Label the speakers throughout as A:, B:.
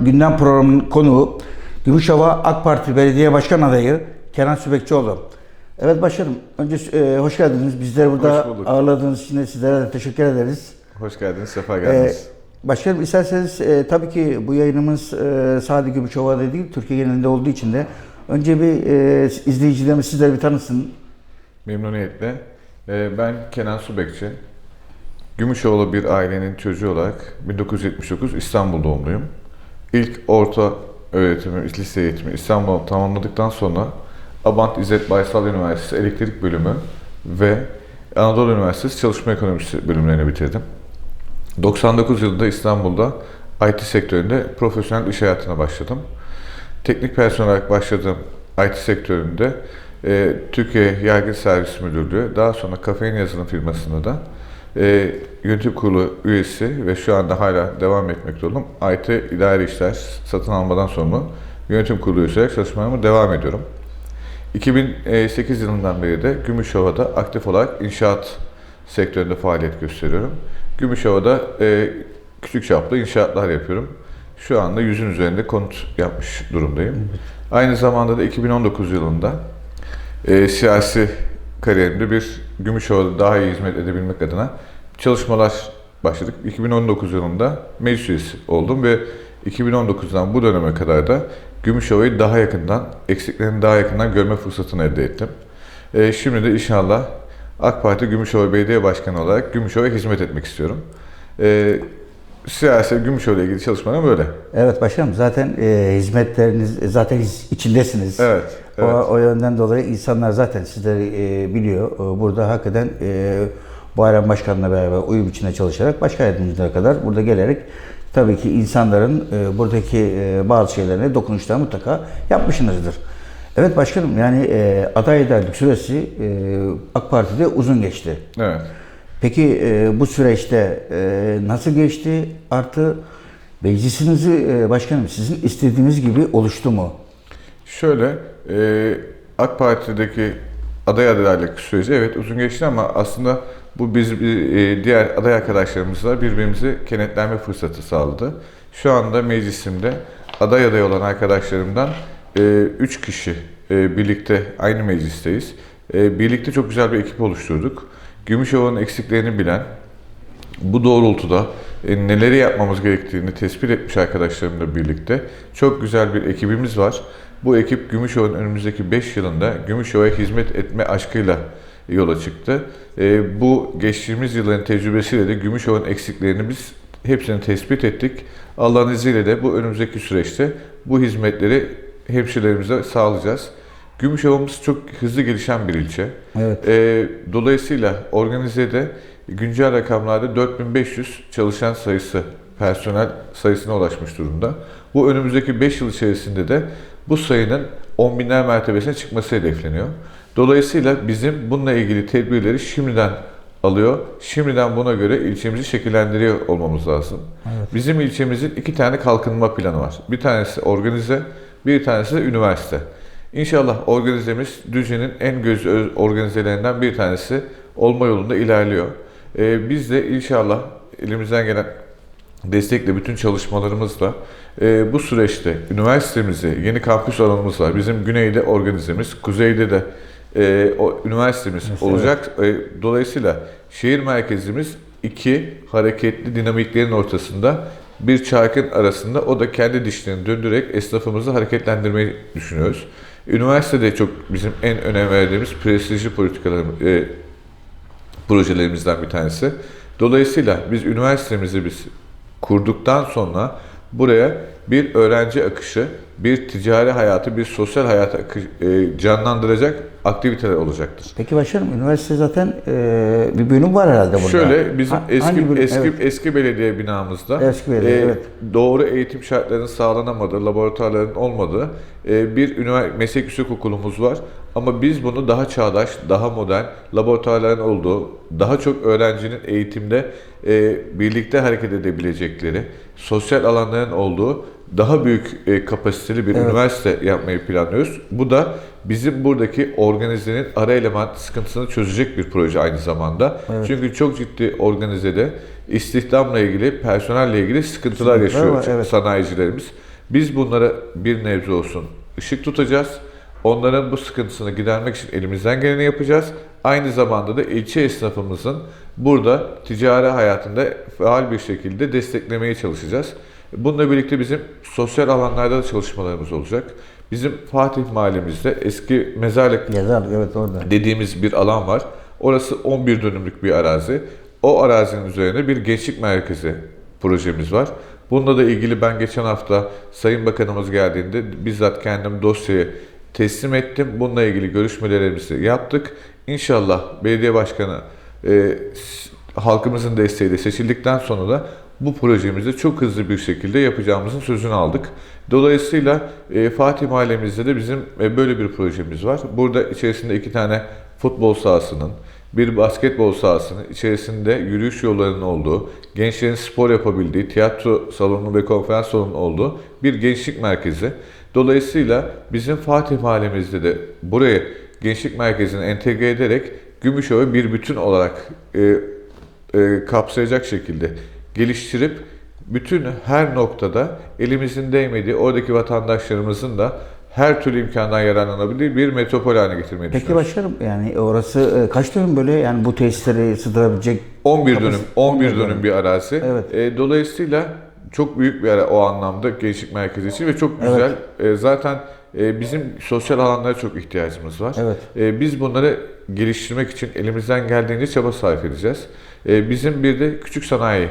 A: Gündem programının konuğu Gümüşhova AK Parti Belediye Başkan Adayı Kenan Sübekçioğlu. Evet başkanım, önce e, hoş geldiniz. Bizleri burada ağırladığınız için de sizlere de teşekkür ederiz.
B: Hoş geldiniz, sefa
A: E,
B: geldiniz.
A: başkanım isterseniz e, tabii ki bu yayınımız e, sadece Gümüşhova'da değil, Türkiye genelinde olduğu için de önce bir e, izleyicilerimiz sizleri bir tanısın.
B: Memnuniyetle. Ee, ben Kenan Subekçi. Gümüşoğlu bir ailenin çocuğu olarak 1979 İstanbul doğumluyum. İlk orta öğretimi, lise eğitimi İstanbul'da tamamladıktan sonra Abant İzzet Baysal Üniversitesi Elektrik Bölümü ve Anadolu Üniversitesi Çalışma Ekonomisi bölümlerini bitirdim. 99 yılında İstanbul'da IT sektöründe profesyonel iş hayatına başladım. Teknik personel olarak başladığım IT sektöründe e, Türkiye Yargı Servis Müdürlüğü, daha sonra Kafein Yazılım firmasında da e, yönetim kurulu üyesi ve şu anda hala devam etmekte olduğum IT idari işler satın almadan sonra yönetim kurulu üyesi olarak çalışmalarıma devam ediyorum. 2008 yılından beri de Gümüşova'da aktif olarak inşaat sektöründe faaliyet gösteriyorum. Gümüşova'da e, küçük çaplı inşaatlar yapıyorum. Şu anda yüzün üzerinde konut yapmış durumdayım. Aynı zamanda da 2019 yılında e, siyasi kariyerimde bir Gümüşova'da daha iyi hizmet edebilmek adına çalışmalar başladık. 2019 yılında meclis üyesi oldum ve 2019'dan bu döneme kadar da Gümüşova'yı daha yakından, eksiklerini daha yakından görme fırsatını elde ettim. E, şimdi de inşallah AK Parti Gümüşova Belediye Başkanı olarak Gümüşova'ya hizmet etmek istiyorum. E, siyasi Gümüşova ile ilgili çalışmalarım böyle.
A: Evet başkanım zaten e, hizmetleriniz e, zaten içindesiniz.
B: Evet, evet.
A: o yönden dolayı insanlar zaten sizleri e, biliyor. E, Burada hakikaten e, Bayram Başkan'la beraber uyum içinde çalışarak başka yardımcılara kadar burada gelerek tabii ki insanların e, buradaki e, bazı şeylerine dokunuşlar mutlaka yapmışsınızdır. Evet başkanım yani e, aday adaylık süresi e, AK Parti'de uzun geçti.
B: Evet.
A: Peki e, bu süreçte e, nasıl geçti? Artı meclisinizi e, başkanım sizin istediğiniz gibi oluştu mu?
B: Şöyle, e, AK Parti'deki aday adaylık süreci evet uzun geçti ama aslında bu biz e, diğer aday arkadaşlarımızla birbirimizi kenetlenme fırsatı sağladı. Şu anda meclisimde aday aday olan arkadaşlarımdan 3 kişi e, birlikte aynı meclisteyiz. E, birlikte çok güzel bir ekip oluşturduk. Gümüşova'nın eksiklerini bilen, bu doğrultuda e, neleri yapmamız gerektiğini tespit etmiş arkadaşlarımla birlikte çok güzel bir ekibimiz var. Bu ekip Gümüşova'nın önümüzdeki 5 yılında Gümüşova'ya hizmet etme aşkıyla yola çıktı. E, bu geçtiğimiz yılların tecrübesiyle de Gümüşova'nın eksiklerini biz hepsini tespit ettik. Allah'ın izniyle de bu önümüzdeki süreçte bu hizmetleri hemşirelerimize sağlayacağız. Gümüşova'mız çok hızlı gelişen bir ilçe.
A: Evet.
B: E, dolayısıyla organizede güncel rakamlarda 4500 çalışan sayısı, personel sayısına ulaşmış durumda. Bu önümüzdeki 5 yıl içerisinde de bu sayının 10 binler mertebesine çıkması hedefleniyor. Dolayısıyla bizim bununla ilgili tedbirleri şimdiden alıyor. Şimdiden buna göre ilçemizi şekillendiriyor olmamız lazım. Bizim ilçemizin iki tane kalkınma planı var. Bir tanesi organize, bir tanesi de üniversite. İnşallah organizemiz Düzce'nin en göz öz- organizelerinden bir tanesi olma yolunda ilerliyor. Ee, biz de inşallah elimizden gelen destekle bütün çalışmalarımızla e, bu süreçte üniversitemizi, yeni kampüs alanımız var. Bizim güneyde organizemiz, kuzeyde de e, o üniversitemiz
A: Mesela.
B: olacak. E, dolayısıyla şehir merkezimiz iki hareketli dinamiklerin ortasında bir çarkın arasında o da kendi dişlerini döndürerek esnafımızı hareketlendirmeyi düşünüyoruz. Üniversitede çok bizim en önem verdiğimiz prestijli politikalarımız, e, projelerimizden bir tanesi. Dolayısıyla biz üniversitemizi biz kurduktan sonra buraya bir öğrenci akışı, bir ticari hayatı, bir sosyal hayatı e, canlandıracak aktiviteler olacaktır.
A: Peki başkanım üniversite zaten e, bir bölüm var herhalde burada.
B: Şöyle bizim
A: Ha-
B: eski
A: bölüm?
B: eski
A: Evet.
B: eski belediye binamızda
A: Eski belediye,
B: e,
A: evet.
B: doğru eğitim şartlarının sağlanamadığı, laboratuvarların olmadığı e, bir üniversite meslek yüksek okulumuz var. Ama biz bunu daha çağdaş, daha modern, laboratuvarların olduğu, daha çok öğrencinin eğitimde e, birlikte hareket edebilecekleri, sosyal alanların olduğu daha büyük e, kapasiteli bir üniversite yapmayı planlıyoruz. Bu da bizim buradaki organizenin ara element sıkıntısını çözecek bir proje aynı zamanda. Çünkü çok ciddi organizede istihdamla ilgili, personelle ilgili sıkıntılar
A: Sıkıntılar
B: yaşıyor
A: evet.
B: sanayicilerimiz. Biz bunlara bir nebze olsun ışık tutacağız. Onların bu sıkıntısını gidermek için elimizden geleni yapacağız. Aynı zamanda da ilçe esnafımızın burada ticari hayatında faal bir şekilde desteklemeye çalışacağız. Bununla birlikte bizim sosyal alanlarda da çalışmalarımız olacak. Bizim Fatih mahallemizde eski mezarlık
A: Yazar evet orada.
B: dediğimiz bir alan var. Orası 11 dönümlük bir arazi. O arazinin üzerine bir gençlik merkezi projemiz var. Bununla da ilgili ben geçen hafta Sayın Bakanımız geldiğinde bizzat kendim dosyayı teslim ettim. Bununla ilgili görüşmelerimizi yaptık. İnşallah belediye başkanı e, halkımızın desteğiyle seçildikten sonra da bu projemizi çok hızlı bir şekilde yapacağımızın sözünü aldık. Dolayısıyla e, Fatih Mahallemizde de bizim e, böyle bir projemiz var. Burada içerisinde iki tane futbol sahasının, bir basketbol sahasının içerisinde yürüyüş yollarının olduğu, gençlerin spor yapabildiği, tiyatro salonu ve konferans salonu olduğu bir gençlik merkezi. Dolayısıyla bizim Fatih Mahallemizde de buraya gençlik merkezini entegre ederek Gümüşova'yı bir bütün olarak e, e, kapsayacak şekilde geliştirip bütün her noktada elimizin değmediği oradaki vatandaşlarımızın da her türlü imkandan yararlanabildiği bir metropol haline getirmeyi
A: Peki başkanım yani orası e, kaç dönüm böyle yani bu tesisleri sığdırabilecek
B: 11 dönüm,
A: Kapasite-
B: 11
A: 11
B: dönüm bir arazi.
A: Evet.
B: E, dolayısıyla çok büyük bir ara o anlamda gençlik merkezi için ve çok güzel. E, zaten e, bizim sosyal alanlara çok ihtiyacımız var.
A: Evet.
B: E, biz bunları geliştirmek için elimizden geldiğince çaba sarf edeceğiz. E, bizim bir de küçük sanayi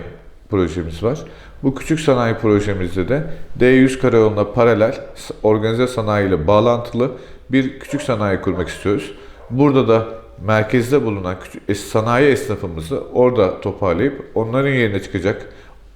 B: projemiz var. Bu küçük sanayi projemizde de D100 karayoluna paralel organize sanayi ile bağlantılı bir küçük sanayi kurmak istiyoruz. Burada da merkezde bulunan küçük, sanayi esnafımızı orada toparlayıp onların yerine çıkacak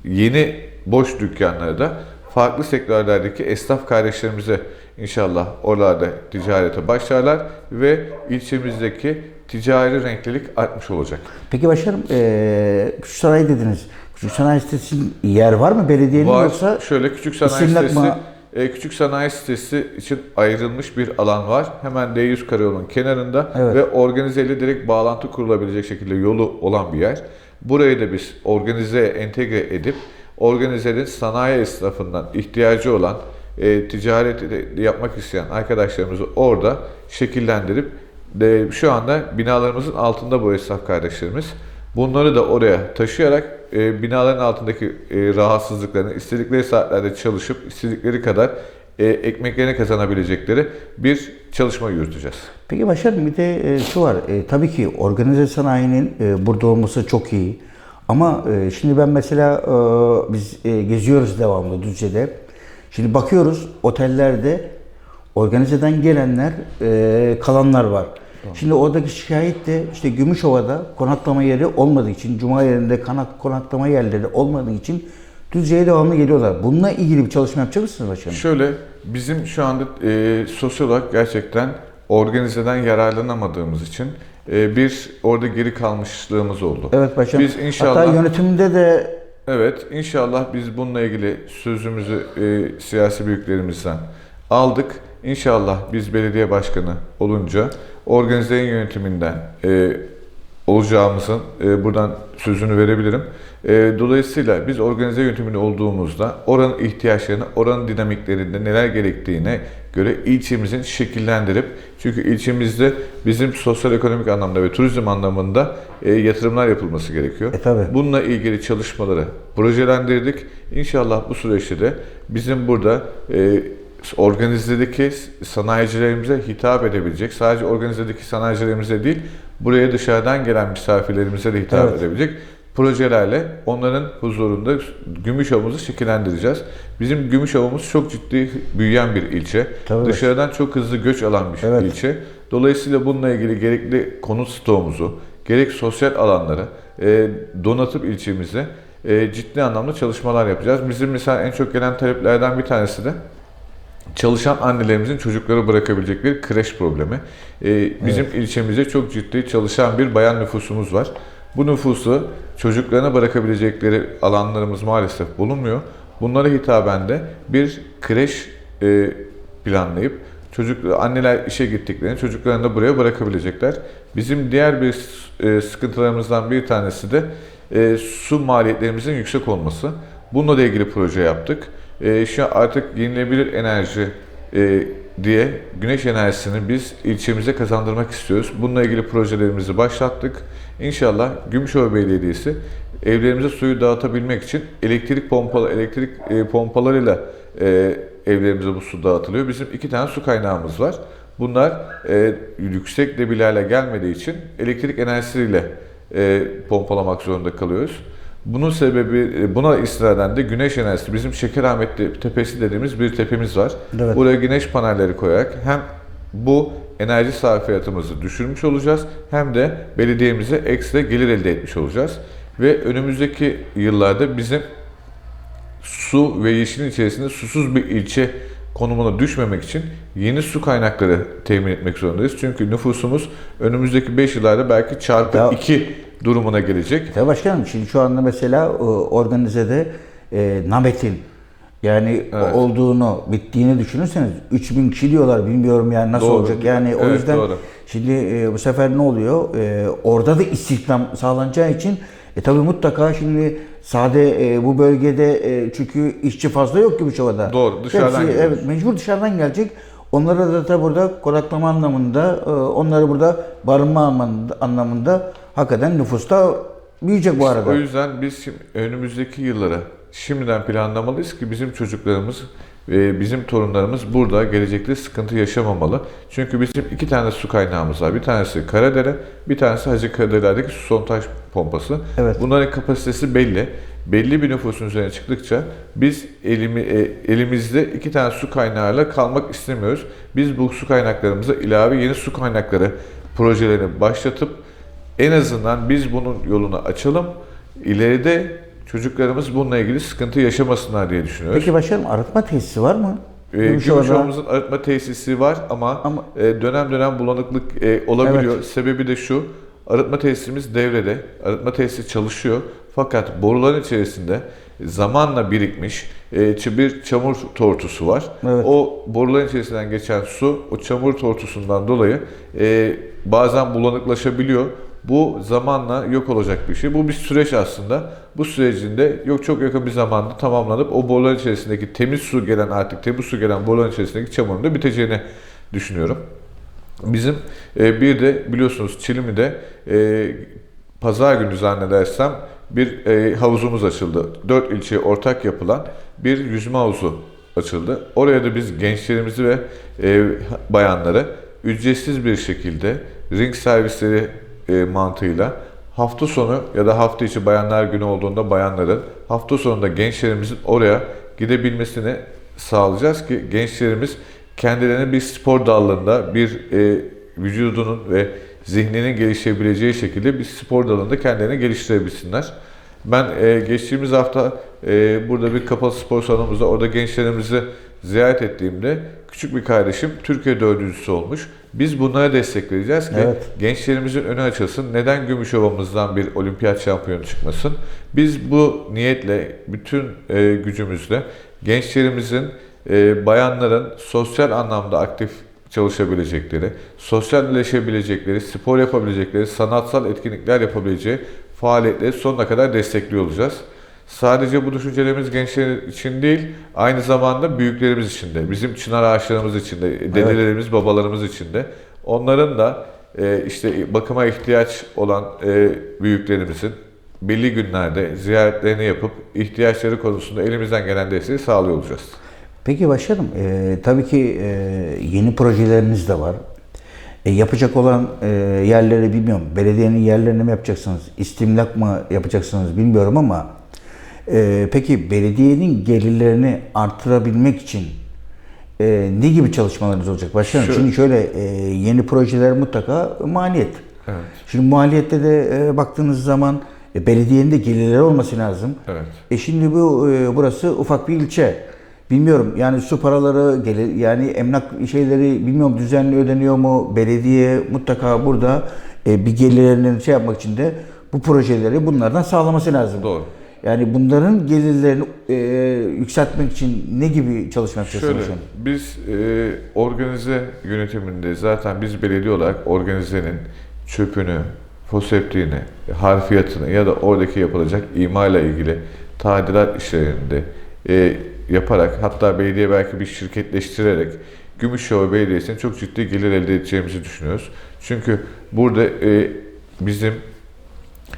B: yeni boş dükkanları da farklı sektörlerdeki esnaf kardeşlerimize inşallah oralarda ticarete başlarlar ve ilçemizdeki ticari renklilik artmış olacak.
A: Peki başkanım e, küçük sanayi dediniz. Küçük sanayi sitesinin yer var mı belediyenin
B: Var.
A: yoksa
B: Şöyle küçük sanayi sitesi,
A: mi?
B: e, küçük sanayi sitesi için ayrılmış bir alan var. Hemen D100 karayolunun kenarında
A: Evet.
B: ve organizeyle direkt bağlantı kurulabilecek şekilde yolu olan bir yer. Burayı da biz organizeye entegre edip organizenin sanayi esnafından ihtiyacı olan e, ticareti de yapmak isteyen arkadaşlarımızı orada şekillendirip de, şu anda binalarımızın altında bu esnaf kardeşlerimiz. Bunları da oraya taşıyarak e, binaların altındaki e, rahatsızlıklarını istedikleri saatlerde çalışıp istedikleri kadar e, ekmeklerini kazanabilecekleri bir çalışma yürüteceğiz.
A: Peki başkanım bir de e, şu var. E, tabii ki organize sanayinin e, burada olması çok iyi. Ama e, şimdi ben mesela e, biz e, geziyoruz devamlı Düzce'de. Şimdi bakıyoruz otellerde organizeden gelenler, e, kalanlar var. Şimdi oradaki şikayet de işte Gümüşova'da konaklama yeri olmadığı için, Cuma yerinde konak, konaklama yerleri olmadığı için Düzce'ye devamlı geliyorlar. Bununla ilgili bir çalışma yapacak mısınız başkanım?
B: Şöyle bizim şu anda e, sosyal olarak gerçekten organizeden yararlanamadığımız için e, bir orada geri kalmışlığımız oldu.
A: Evet başkanım.
B: Biz inşallah
A: Hatta yönetimde de
B: Evet, inşallah biz bununla ilgili sözümüzü e, siyasi büyüklerimizden aldık. İnşallah biz belediye başkanı olunca organizenin yönetiminden e, olacağımızın e, buradan sözünü verebilirim. E, dolayısıyla biz organize yönetiminde olduğumuzda oranın ihtiyaçlarını, oranın dinamiklerinde neler gerektiğine göre ilçemizin şekillendirip çünkü ilçemizde bizim sosyal ekonomik anlamda ve turizm anlamında e, yatırımlar yapılması gerekiyor.
A: E, tabii.
B: Bununla ilgili çalışmaları projelendirdik. İnşallah bu süreçte de bizim burada e, organizedeki sanayicilerimize hitap edebilecek, sadece organizedeki sanayicilerimize değil, buraya dışarıdan gelen misafirlerimize de hitap
A: Evet.
B: edebilecek projelerle onların huzurunda Gümüşova'mızı şekillendireceğiz. Bizim Gümüşova'mız çok ciddi büyüyen bir ilçe.
A: Tabii.
B: Dışarıdan çok hızlı göç alan bir
A: Evet.
B: ilçe. Dolayısıyla bununla ilgili gerekli konut stoğumuzu, gerek sosyal alanları e, donatıp ilçemize e, ciddi anlamda çalışmalar yapacağız. Bizim mesela en çok gelen taleplerden bir tanesi de çalışan annelerimizin çocukları bırakabilecekleri kreş problemi. Ee, bizim ilçemizde çok ciddi çalışan bir bayan nüfusumuz var. Bu nüfusu çocuklarına bırakabilecekleri alanlarımız maalesef bulunmuyor. Bunlara hitaben de bir kreş e, planlayıp çocuk anneler işe gittiklerinde çocuklarını da buraya bırakabilecekler. Bizim diğer bir e, sıkıntılarımızdan bir tanesi de e, su maliyetlerimizin yüksek olması. Bununla da ilgili proje yaptık. E, şu artık yenilebilir enerji e, diye güneş enerjisini biz ilçemize kazandırmak istiyoruz. Bununla ilgili projelerimizi başlattık. İnşallah Gümüşhova Belediyesi evlerimize suyu dağıtabilmek için elektrik pompalı elektrik e, pompalarıyla e, evlerimize bu su dağıtılıyor. Bizim iki tane su kaynağımız var. Bunlar e, yüksek debilerle gelmediği için elektrik enerjisiyle e, pompalamak zorunda kalıyoruz. Bunun sebebi e, buna istinaden de güneş enerjisi. Bizim Şekerahmet Tepesi dediğimiz bir tepemiz var.
A: Evet.
B: Buraya güneş panelleri koyarak hem bu enerji sarfiyatımızı düşürmüş olacağız hem de belediyemize ekstra gelir elde etmiş olacağız. Ve önümüzdeki yıllarda bizim su ve yeşilin içerisinde susuz bir ilçe konumuna düşmemek için yeni su kaynakları temin etmek zorundayız. Çünkü nüfusumuz önümüzdeki 5 yıllarda belki çarpı
A: Ya-
B: 2 durumuna gelecek.
A: Tabii başkanım şimdi şu anda mesela e, organizede e, Namet'in yani
B: Evet.
A: olduğunu, bittiğini düşünürseniz 3000 kişi diyorlar bilmiyorum yani nasıl
B: Doğru.
A: olacak. Yani o
B: Evet,
A: yüzden
B: doğru.
A: şimdi e, bu sefer ne oluyor? E, orada da istihdam sağlanacağı için e tabii mutlaka şimdi sade e, bu bölgede e, çünkü işçi fazla yok gibi Gümüşova'da.
B: Doğru, dışarıdan
A: Hepsi. Evet mecbur dışarıdan gelecek. Onlara da, da burada konaklama anlamında, e, onları burada barınma anlamında, hakikaten nüfusta büyüyecek bu arada.
B: O yüzden biz önümüzdeki yıllara şimdiden planlamalıyız ki bizim çocuklarımız bizim torunlarımız burada gelecekte sıkıntı yaşamamalı. Çünkü bizim iki tane su kaynağımız var. Bir tanesi Karadere, bir tanesi Hacı Karadere'deki su sondaj pompası.
A: Evet.
B: Bunların kapasitesi belli. Belli bir nüfusun üzerine çıktıkça biz elimi, e, elimizde iki tane su kaynağıyla kalmak istemiyoruz. Biz bu su kaynaklarımıza ilave yeni su kaynakları projelerini başlatıp en azından biz bunun yolunu açalım. İleride çocuklarımız bununla ilgili sıkıntı yaşamasınlar diye düşünüyoruz.
A: Peki başkanım arıtma tesisi var mı?
B: Ee. Gümüşova'mızın arıtma tesisi var ama,
A: Ama-
B: e, dönem dönem bulanıklık e, olabiliyor. Sebebi de şu, arıtma tesisimiz devrede, arıtma tesisi çalışıyor. Fakat boruların içerisinde zamanla birikmiş e, bir çamur tortusu var.
A: Evet.
B: O boruların içerisinden geçen su, o çamur tortusundan dolayı bazen bulanıklaşabiliyor. Bu zamanla yok olacak bir şey. Bu bir süreç aslında. Bu sürecinde yok çok yakın bir zamanda tamamlanıp o boruların içerisindeki temiz su gelen artık temiz su gelen boruların içerisindeki çamurun da biteceğini düşünüyorum. Bizim e, bir de biliyorsunuz Çilimi'de e, pazar günü zannedersem bir e, havuzumuz açıldı. Dört ilçeye ortak yapılan bir yüzme havuzu açıldı. Oraya da biz gençlerimizi ve e, bayanları ücretsiz bir şekilde ring servisleri e, mantığıyla hafta sonu ya da hafta içi bayanlar günü olduğunda bayanların hafta sonunda gençlerimizin oraya gidebilmesini sağlayacağız ki gençlerimiz kendilerini bir spor dalında bir e, vücudunun ve zihninin gelişebileceği şekilde bir spor dalında kendilerini geliştirebilsinler. Ben e, geçtiğimiz hafta e, burada bir kapalı spor salonumuzda orada gençlerimizi ziyaret ettiğimde küçük bir kardeşim Türkiye dördüncüsü olmuş. Biz bunlara destek vereceğiz ki
A: Evet.
B: gençlerimizin önü açılsın. Neden Gümüşova'mızdan bir olimpiyat şampiyonu çıkmasın? Biz bu niyetle bütün e, gücümüzle gençlerimizin, e, bayanların sosyal anlamda aktif çalışabilecekleri, sosyalleşebilecekleri, spor yapabilecekleri, sanatsal etkinlikler yapabileceği faaliyetleri sonuna kadar destekliyor olacağız. Sadece bu düşüncelerimiz gençler için değil, aynı zamanda büyüklerimiz için de, bizim çınar ağaçlarımız için de, dedelerimiz, babalarımız için de, onların da e, işte bakıma ihtiyaç olan e, büyüklerimizin belli günlerde ziyaretlerini yapıp ihtiyaçları konusunda elimizden gelen desteği sağlıyor olacağız.
A: Peki başkanım e, tabii ki e, yeni projeleriniz de var. E, yapacak olan e, yerleri bilmiyorum. Belediyenin yerlerini mi yapacaksınız? İstimlak mı yapacaksınız bilmiyorum ama e, peki belediyenin gelirlerini artırabilmek için e, ne gibi çalışmalarınız olacak başkanım?
B: Şu-
A: Şimdi şöyle e, yeni projeler mutlaka maliyet.
B: Evet.
A: Şimdi maliyette de e, baktığınız zaman e, belediyenin de gelirleri olması lazım.
B: Evet.
A: E şimdi bu e, burası ufak bir ilçe. bilmiyorum yani su paraları gelir yani emlak şeyleri bilmiyorum düzenli ödeniyor mu belediye mutlaka burada e, bir gelirlerinin şey yapmak için de bu projeleri bunlardan sağlaması lazım.
B: Doğru.
A: Yani bunların gelirlerini e, yükseltmek için ne gibi çalışma yapıyorsunuz?
B: Şöyle,
A: hocam?
B: biz e, organize yönetiminde zaten biz belediye olarak organizenin çöpünü, foseptiğini, harfiyatını ya da oradaki yapılacak imayla ilgili tadilat işlerinde e, yaparak hatta belediye belki bir şirketleştirerek Gümüşşehir Belediyesi'ne çok ciddi gelir elde edeceğimizi düşünüyoruz. Çünkü burada e, bizim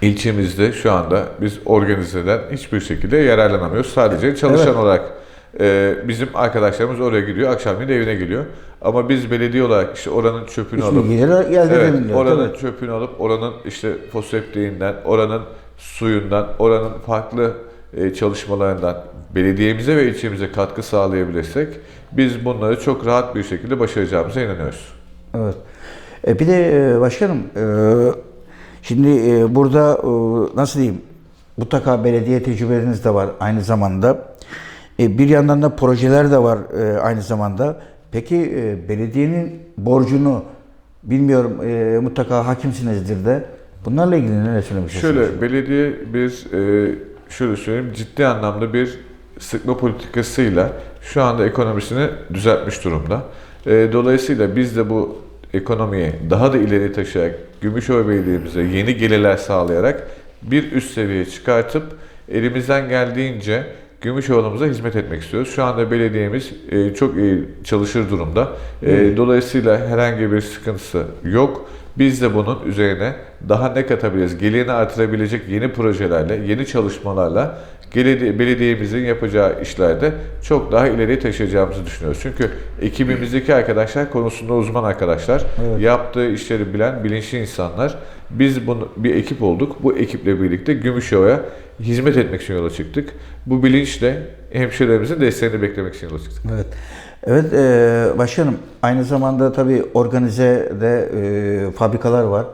B: ilçemizde şu anda biz organizeden hiçbir şekilde yararlanamıyoruz. Sadece çalışan
A: Evet.
B: olarak e, bizim arkadaşlarımız oraya gidiyor, akşamleyin evine geliyor. Ama biz belediye olarak işte oranın çöpünü
A: Hiçbir
B: alıp
A: gelir elde
B: Evet, oranın
A: tabii.
B: çöpünü alıp oranın işte foseptiğinden, oranın suyundan, oranın farklı e, çalışmalarından belediyemize ve ilçemize katkı sağlayabilirsek biz bunları çok rahat bir şekilde başaracağımıza inanıyoruz.
A: Evet. E, bir de e, başkanım e, şimdi e, burada e, nasıl diyeyim mutlaka belediye tecrübeleriniz de var aynı zamanda. E, bir yandan da projeler de var e, aynı zamanda. Peki e, belediyenin borcunu bilmiyorum e, mutlaka hakimsinizdir de. Bunlarla ilgili neler söylemek?
B: Şöyle belediye bir e, şöyle söyleyeyim ciddi anlamda bir sıkma politikasıyla şu anda ekonomisini düzeltmiş durumda. E, dolayısıyla biz de bu ekonomiyi daha da ileri taşıyarak Gümüşhane Belediye'mize yeni gelirler sağlayarak bir üst seviyeye çıkartıp elimizden geldiğince Gümüşoğlu'muza hizmet etmek istiyoruz. Şu anda belediyemiz e, çok iyi çalışır durumda. E, dolayısıyla herhangi bir sıkıntısı yok. Biz de bunun üzerine daha ne katabiliriz? Gelirini artırabilecek yeni projelerle, yeni çalışmalarla belediye, belediyemizin yapacağı işlerde çok daha ileriye taşıyacağımızı düşünüyoruz. Çünkü ekibimizdeki arkadaşlar konusunda uzman arkadaşlar,
A: Evet.
B: yaptığı işleri bilen, bilinçli insanlar. Biz bunu bir ekip olduk. Bu ekiple birlikte Gümüşova'ya hizmet etmek için yola çıktık. Bu bilinçle hemşirelerimizin desteğini beklemek için yola çıktık.
A: Evet. Evet e, başkanım aynı zamanda tabii organizede e, fabrikalar var.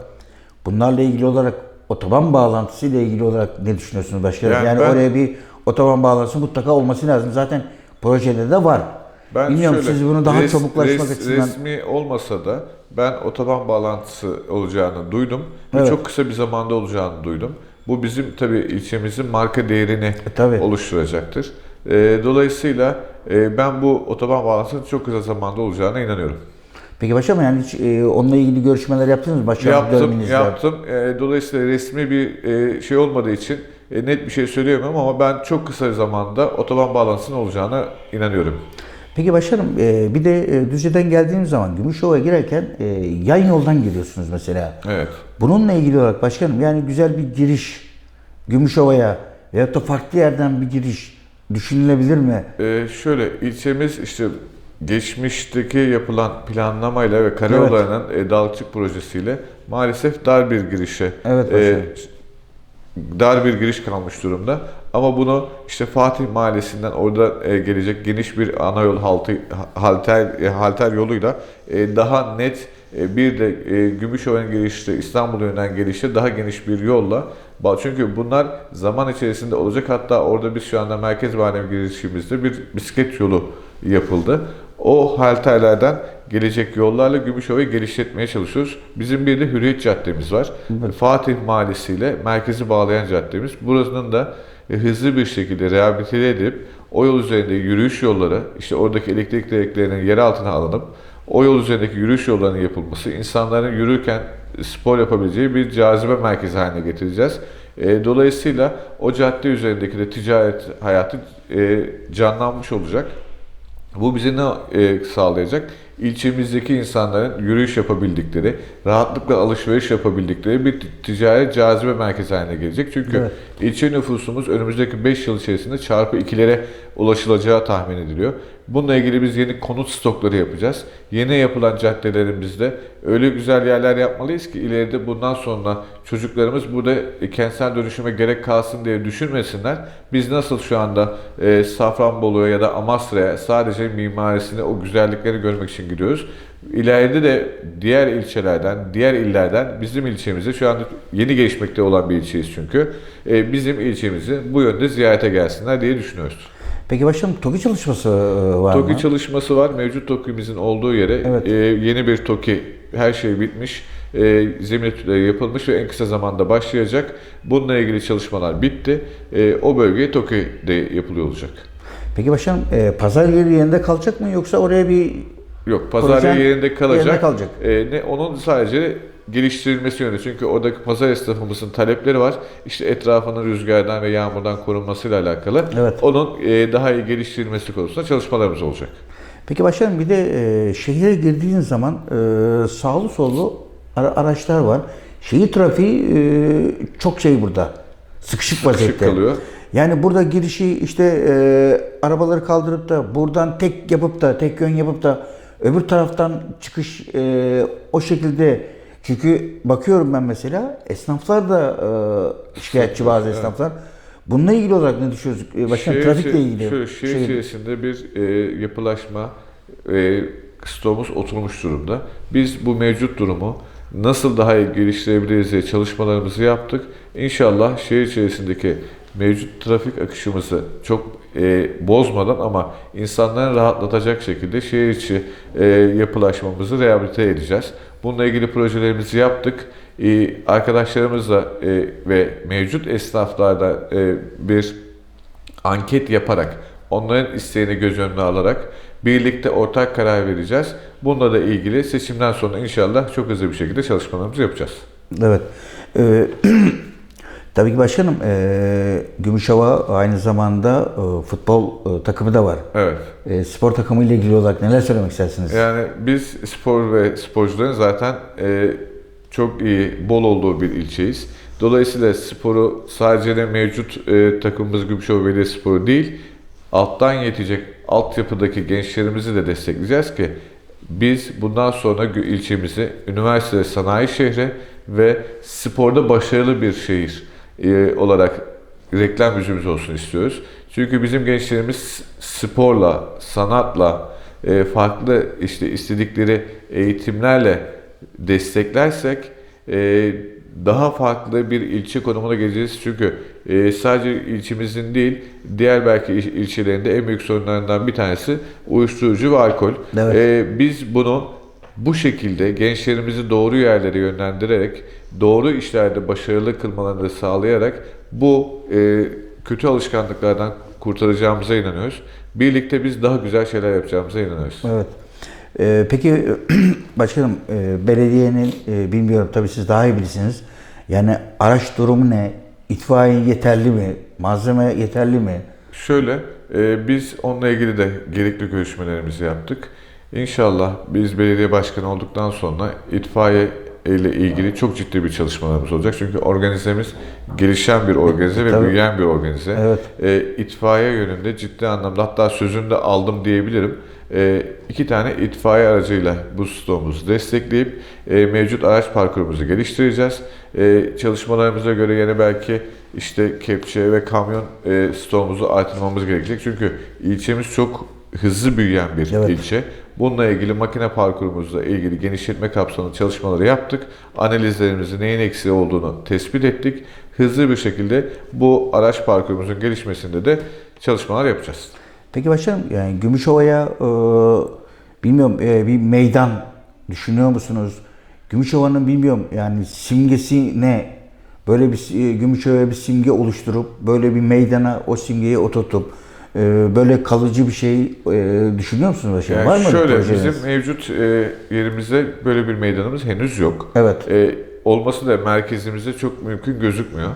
A: Bunlarla ilgili olarak otoban bağlantısı ile ilgili olarak ne düşünüyorsunuz başkanım? Yani,
B: Yani ben-
A: oraya bir otoban bağlantısı mutlaka olması lazım. Zaten projede de var. Bilmiyorum
B: şöyle,
A: siz bunu daha
B: res-
A: çabuklaşmak
B: res-
A: açısından
B: Resmi olmasa da ben otoban bağlantısı olacağını duydum. Ve
A: Evet.
B: çok kısa bir zamanda olacağını duydum. Bu bizim tabii ilçemizin marka değerini
A: E, tabii.
B: oluşturacaktır. E, dolayısıyla e, ben bu otoban bağlantısının çok kısa zamanda olacağına inanıyorum.
A: Peki başkanım yani hiç e, onunla ilgili görüşmeler yaptınız mı başkanım
B: Yaptım, yaptım. E, dolayısıyla resmi bir e, şey olmadığı için e, net bir şey söyleyemem ama ben çok kısa zamanda otoban bağlantısının olacağına inanıyorum.
A: Peki başkanım e, bir de e, Düzce'den geldiğiniz zaman Gümüşova'ya girerken e, yan yoldan giriyorsunuz mesela.
B: Evet.
A: Bununla ilgili olarak başkanım yani güzel bir giriş Gümüşova'ya veyahut da farklı yerden bir giriş düşünülebilir mi?
B: Ee, şöyle ilçemiz işte geçmişteki yapılan planlamayla ve karayollarının e, dalgıçlık projesiyle maalesef dar bir girişe
A: Evet,
B: e, dar bir giriş kalmış durumda. Ama bunu işte Fatih Mahallesi'nden orada e, gelecek geniş bir ana yol haltı, halter, e, halter yoluyla e, daha net bir de e, Gümüşhane'nin gelişte İstanbul yönünden gelişte daha geniş bir yolla çünkü bunlar zaman içerisinde olacak. Hatta orada biz şu anda Merkez Mahalle girişimizde bir bisiklet yolu yapıldı. O halterlerden gelecek yollarla Gümüşhane'yi geliştirmeye çalışıyoruz. Bizim bir de Hürriyet Caddemiz var. Fatih Mahallesi ile merkezi bağlayan caddemiz. Burasının da e, hızlı bir şekilde rehabilite edip o yol üzerinde yürüyüş yolları, işte oradaki elektrik direklerinin yer altına alınıp o yol üzerindeki yürüyüş yollarının yapılması, insanların yürürken spor yapabileceği bir cazibe merkezi haline getireceğiz. E, dolayısıyla o cadde üzerindeki de ticaret hayatı e, canlanmış olacak. Bu bize ne e, sağlayacak? İlçemizdeki insanların yürüyüş yapabildikleri, rahatlıkla alışveriş yapabildikleri bir ticaret cazibe merkezi haline gelecek. Çünkü
A: Evet.
B: ilçe nüfusumuz önümüzdeki 5 yıl içerisinde çarpı 2'lere ulaşılacağı tahmin ediliyor. Bununla ilgili biz yeni konut stokları yapacağız. Yeni yapılan caddelerimizde öyle güzel yerler yapmalıyız ki ileride bundan sonra çocuklarımız burada e, kentsel dönüşüme gerek kalsın diye düşünmesinler. Biz nasıl şu anda e, Safranbolu'ya ya da Amasra'ya sadece mimarisini, o güzellikleri görmek için gidiyoruz. İleride de diğer ilçelerden, diğer illerden bizim ilçemize şu anda yeni gelişmekte olan bir ilçeyiz çünkü. E, bizim ilçemizi bu yönde ziyarete gelsinler diye düşünüyoruz.
A: Peki başkanım TOKİ çalışması e, var
B: TOKİ
A: mı?
B: çalışması var. Mevcut TOKİ'mizin olduğu yere
A: Evet.
B: e, yeni bir TOKİ her şey bitmiş. E, zemin etütleri yapılmış ve en kısa zamanda başlayacak. Bununla ilgili çalışmalar bitti. E, o bölgeye TOKİ de yapılıyor olacak.
A: Peki başkanım e, pazar yeri yerinde kalacak mı yoksa oraya bir
B: Yok pazar yerinde kalacak.
A: yerinde kalacak.
B: E, ne onun sadece geliştirilmesi yönünde. Çünkü oradaki pazar esnafımızın talepleri var. İşte etrafının rüzgardan ve yağmurdan korunmasıyla alakalı.
A: Evet.
B: Onun e, daha iyi geliştirilmesi konusunda çalışmalarımız olacak.
A: Peki başkanım bir de e, şehire girdiğin zaman e, sağlı sollu ara- araçlar var. Şehir trafiği e, çok şey burada. Sıkışık vaziyette.
B: kalıyor.
A: Yani burada girişi işte e, arabaları kaldırıp da buradan tek yapıp da tek yön yapıp da öbür taraftan çıkış e, o şekilde çünkü bakıyorum ben mesela esnaflar da e, şikayetçi bazı esnaflar. Bununla ilgili olarak ne düşünüyorsunuz? E, Başkanım
B: Şehir
A: trafikle ilgili.
B: Şöyle, şehir
A: şey-
B: içerisinde bir e, yapılaşma e, stoğumuz oturmuş durumda. Biz bu mevcut durumu nasıl daha iyi geliştirebiliriz diye çalışmalarımızı yaptık. İnşallah şehir içerisindeki mevcut trafik akışımızı çok e, bozmadan ama insanları rahatlatacak şekilde şehir içi e, yapılaşmamızı rehabilite edeceğiz. Bununla ilgili projelerimizi yaptık. E, arkadaşlarımızla e, ve mevcut esnaflarda e, bir anket yaparak, onların isteğini göz önüne alarak birlikte ortak karar vereceğiz. Bununla da ilgili seçimden sonra inşallah çok hızlı bir şekilde çalışmalarımızı yapacağız.
A: Evet. Ee, tabii ki başkanım e, Gümüşhava aynı zamanda e, futbol e, takımı da var.
B: Evet.
A: E, spor takımı ile ilgili olarak neler söylemek istersiniz?
B: Yani biz spor ve sporcuların zaten e, çok iyi, bol olduğu bir ilçeyiz. Dolayısıyla sporu sadece de mevcut e, takımımız Gümüşhova Belediyesporu değil, alttan yetecek altyapıdaki gençlerimizi de destekleyeceğiz ki biz bundan sonra ilçemizi üniversite sanayi şehri ve sporda başarılı bir şehir e, olarak reklam yüzümüz olsun istiyoruz. Çünkü bizim gençlerimiz sporla, sanatla, e, farklı işte istedikleri eğitimlerle desteklersek e, daha farklı bir ilçe konumuna geleceğiz. Çünkü e, sadece ilçemizin değil, diğer belki il- ilçelerinde en büyük sorunlarından bir tanesi uyuşturucu ve alkol.
A: Evet.
B: E, biz bunu bu şekilde gençlerimizi doğru yerlere yönlendirerek, doğru işlerde başarılı kılmalarını da sağlayarak bu e, kötü alışkanlıklardan kurtaracağımıza inanıyoruz. Birlikte biz daha güzel şeyler yapacağımıza inanıyoruz.
A: Evet. Ee, peki başkanım e, belediyenin e, bilmiyorum tabii siz daha iyi bilirsiniz. Yani araç durumu ne? İtfaiye yeterli mi? Malzeme yeterli mi?
B: Şöyle, e, biz onunla ilgili de gerekli görüşmelerimizi yaptık. İnşallah biz belediye başkanı olduktan sonra itfaiye ile ilgili çok ciddi bir çalışmalarımız olacak. Çünkü organizemiz gelişen bir organize ve
A: Tabii.
B: büyüyen bir organize.
A: Evet.
B: E, itfaiye yönünde ciddi anlamda hatta sözünü de aldım diyebilirim. E, iki tane itfaiye aracıyla bu stoğumuzu destekleyip e, mevcut araç parkurumuzu geliştireceğiz. E, çalışmalarımıza göre yine belki işte kepçe ve kamyon e, stoğumuzu artırmamız gerekecek. Çünkü ilçemiz çok hızlı büyüyen bir
A: Evet.
B: ilçe. Bununla ilgili makine parkurumuzla ilgili genişletme kapsamlı çalışmaları yaptık. Analizlerimizin neyin eksiği olduğunu tespit ettik. Hızlı bir şekilde bu araç parkurumuzun gelişmesinde de çalışmalar yapacağız.
A: Peki başkanım yani Gümüşova'ya e, bilmiyorum e, bir meydan düşünüyor musunuz? Gümüşova'nın bilmiyorum yani simgesi ne? Böyle bir e, Gümüşova'ya bir simge oluşturup böyle bir meydana o simgeyi oturtup böyle kalıcı bir şey e, düşünüyor musunuz başkanım?
B: Yani
A: Var mı öyle
B: şöyle
A: projeniz?
B: bizim mevcut e, yerimizde böyle bir meydanımız henüz yok.
A: Evet.
B: E, olması da merkezimizde çok mümkün gözükmüyor.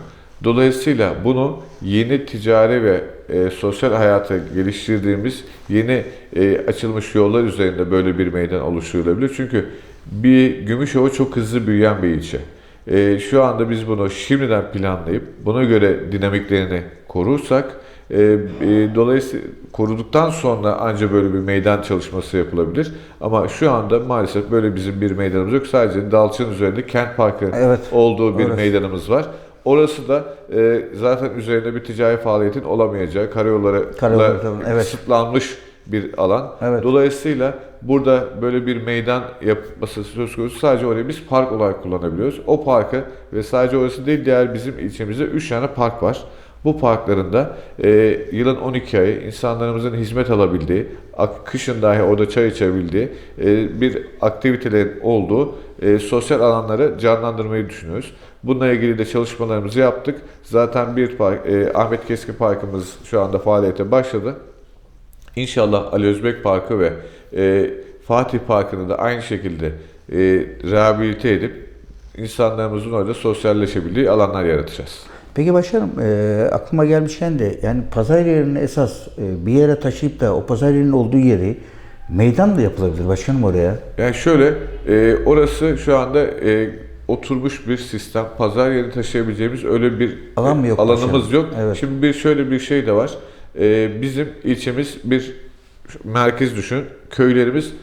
B: Dolayısıyla bunu yeni ticari ve e, sosyal hayata geliştirdiğimiz yeni e, açılmış yollar üzerinde böyle bir meydan oluşturulabilir. Çünkü bir Gümüşova çok hızlı büyüyen bir ilçe. E, şu anda biz bunu şimdiden planlayıp buna göre dinamiklerini korursak e, e, dolayısıyla koruduktan sonra ancak böyle bir meydan çalışması yapılabilir. Ama şu anda maalesef böyle bizim bir meydanımız yok. Sadece Dalçın üzerinde kent parkı
A: Evet,
B: olduğu bir
A: orası.
B: meydanımız var. Orası da e, zaten üzerinde bir ticari faaliyetin olamayacağı, Karayolları
A: tabii, evet.
B: kısıtlanmış bir alan.
A: Evet.
B: Dolayısıyla burada böyle bir meydan yapması söz konusu sadece orayı biz park olarak kullanabiliyoruz. O parkı ve sadece orası değil diğer bizim ilçemizde 3 tane park var. Bu parklarında e, yılın 12 ayı insanlarımızın hizmet alabildiği, kışın dahi orada çay içebildiği e, bir aktivitelerin olduğu e, sosyal alanları canlandırmayı düşünüyoruz. Bununla ilgili de çalışmalarımızı yaptık. Zaten bir park, e, Ahmet Keskin Parkımız şu anda faaliyete başladı. İnşallah Ali Özbek Parkı ve e, Fatih Parkı'nı da aynı şekilde e, rehabilite edip insanlarımızın orada sosyalleşebildiği alanlar yaratacağız.
A: Peki başkanım e, aklıma gelmişken de yani pazar yerini esas e, bir yere taşıyıp da o pazar yerinin olduğu yeri meydan da yapılabilir başkanım oraya.
B: Yani şöyle, e, orası şu anda e, oturmuş bir sistem. Pazar yeri taşıyabileceğimiz öyle bir
A: Alan mı yok
B: alanımız
A: başkanım?
B: yok.
A: Evet.
B: Şimdi bir şöyle bir şey de var. E, bizim ilçemiz bir merkez düşün. Köylerimiz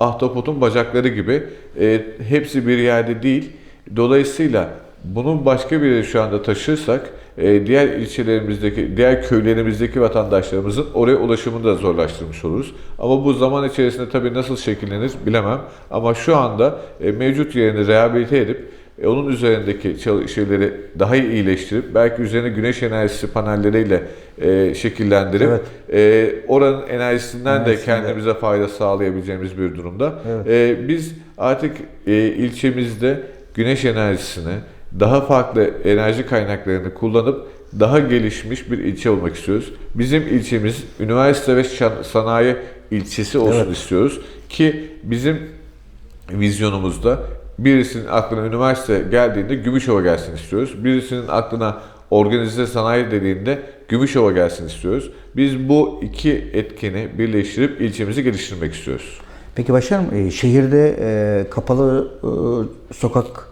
B: ahtapotun bacakları gibi. E, hepsi bir yerde değil. Dolayısıyla bunun başka bir şu anda taşırsak e, diğer ilçelerimizdeki, diğer köylerimizdeki vatandaşlarımızın oraya ulaşımını da zorlaştırmış oluruz. Ama bu zaman içerisinde tabii nasıl şekillenir bilemem. Ama şu anda e, mevcut yerini rehabilite edip e, onun üzerindeki şeyleri daha iyi iyileştirip belki üzerine güneş enerjisi panelleriyle e, şekillendirip
A: Evet.
B: e, oranın enerjisinden de
A: Enerjisinden.
B: kendimize fayda sağlayabileceğimiz bir durumda.
A: Evet.
B: E, biz artık e, ilçemizde güneş enerjisini, daha farklı enerji kaynaklarını kullanıp daha gelişmiş bir ilçe olmak istiyoruz. Bizim ilçemiz üniversite ve sanayi ilçesi olsun
A: Evet.
B: istiyoruz ki bizim vizyonumuzda birisinin aklına üniversite geldiğinde Gümüşova gelsin istiyoruz. Birisinin aklına organize sanayi dediğinde Gümüşova gelsin istiyoruz. Biz bu iki etkeni birleştirip ilçemizi geliştirmek istiyoruz.
A: Peki başkanım e, şehirde e, kapalı e, sokak,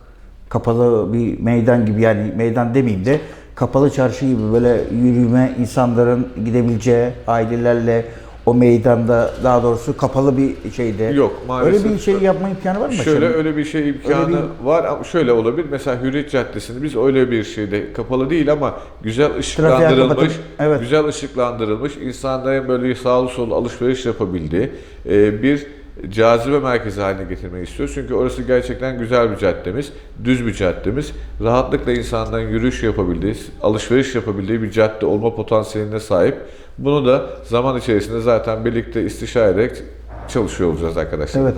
A: kapalı bir meydan gibi yani meydan demeyeyim de kapalı çarşı gibi böyle yürüme insanların gidebileceği ailelerle o meydanda daha doğrusu kapalı bir şeyde.
B: Yok, maalesef.
A: Öyle bir şey yapma imkanı var mı
B: Şöyle
A: başkanım?
B: öyle bir şey imkanı
A: Öyle
B: var ama şöyle olabilir. Mesela Hürriyet Caddesi'nde biz öyle bir şeyde kapalı değil ama güzel ışıklandırılmış,
A: evet.
B: güzel ışıklandırılmış, insanların böyle sağlı sollu alışveriş yapabildiği e, bir cazibe merkezi haline getirmeyi istiyoruz. Çünkü orası gerçekten güzel bir caddemiz, düz bir caddemiz. Rahatlıkla insanların yürüyüş yapabildiği, alışveriş yapabildiği bir cadde olma potansiyeline sahip. Bunu da zaman içerisinde zaten birlikte istişare ederek çalışıyor olacağız arkadaşlar.
A: Evet.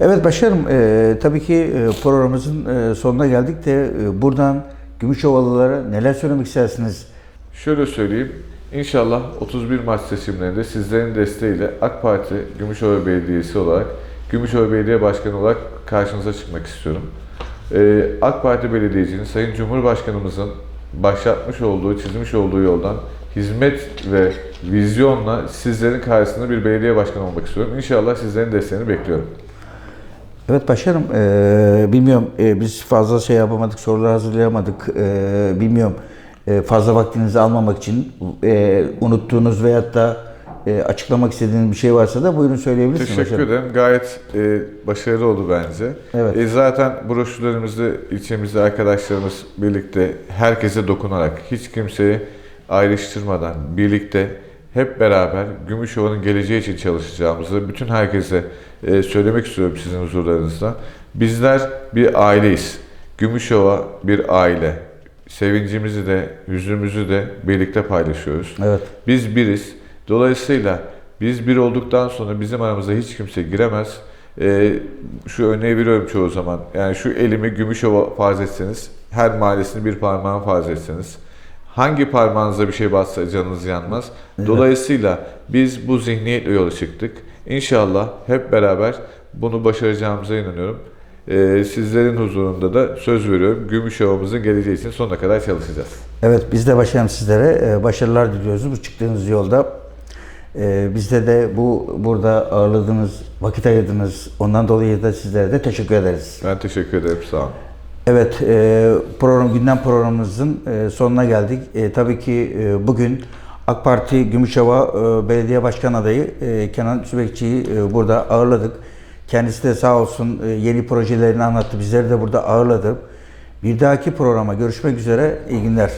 A: Evet başkanım e, tabii ki e, programımızın e, sonuna geldik de e, buradan Gümüşovalılara neler söylemek istersiniz?
B: Şöyle söyleyeyim. İnşallah 31 Mart seçimlerinde sizlerin desteğiyle AK Parti Gümüşhova Belediyesi olarak Gümüşhova Belediye Başkanı olarak karşınıza çıkmak istiyorum. Ee, AK Parti Belediyecinin Sayın Cumhurbaşkanımızın başlatmış olduğu, çizmiş olduğu yoldan hizmet ve vizyonla sizlerin karşısında bir belediye başkanı olmak istiyorum. İnşallah sizlerin desteğini bekliyorum.
A: Evet başkanım, e, bilmiyorum e, biz fazla şey yapamadık, sorular hazırlayamadık. E, bilmiyorum fazla vaktinizi almamak için e, unuttuğunuz veyahut da e, açıklamak istediğiniz bir şey varsa da buyurun söyleyebilirsiniz
B: Teşekkür
A: başkanım.
B: ederim. Gayet e, başarılı oldu bence.
A: Evet.
B: E, zaten broşürlerimizde ilçemizde arkadaşlarımız birlikte herkese dokunarak, hiç kimseyi ayrıştırmadan birlikte hep beraber Gümüşova'nın geleceği için çalışacağımızı bütün herkese e, söylemek istiyorum sizin huzurlarınızda. Bizler bir aileyiz. Gümüşova bir aile. Sevincimizi de, hüznümüzü de birlikte paylaşıyoruz.
A: Evet.
B: Biz biriz. Dolayısıyla biz bir olduktan sonra bizim aramıza hiç kimse giremez. Ee, şu örneği veriyorum çoğu zaman. Yani şu elimi Gümüşova farz etseniz, her mahallesini bir parmağın farz etseniz, hangi parmağınıza bir şey bassa canınız yanmaz. Dolayısıyla biz bu zihniyetle yola çıktık. İnşallah hep beraber bunu başaracağımıza inanıyorum. Ee, sizlerin huzurunda da söz veriyorum. Gümüşova'mızın geleceği için sonuna kadar çalışacağız.
A: Evet biz de başkanım sizlere e, başarılar diliyoruz bu çıktığınız yolda. E, bizde de bu burada ağırladığınız, vakit ayırdınız. Ondan dolayı da sizlere de teşekkür ederiz.
B: Ben teşekkür ederim. Sağ olun.
A: Evet, e, program gündem programımızın e, sonuna geldik. E, tabii ki e, bugün AK Parti Gümüşhava e, Belediye Başkan adayı e, Kenan Sübekçi'yi e, burada ağırladık. Kendisi de sağ olsun e, yeni projelerini anlattı. Bizleri de burada ağırladı. Bir dahaki programa görüşmek üzere. İyi günler.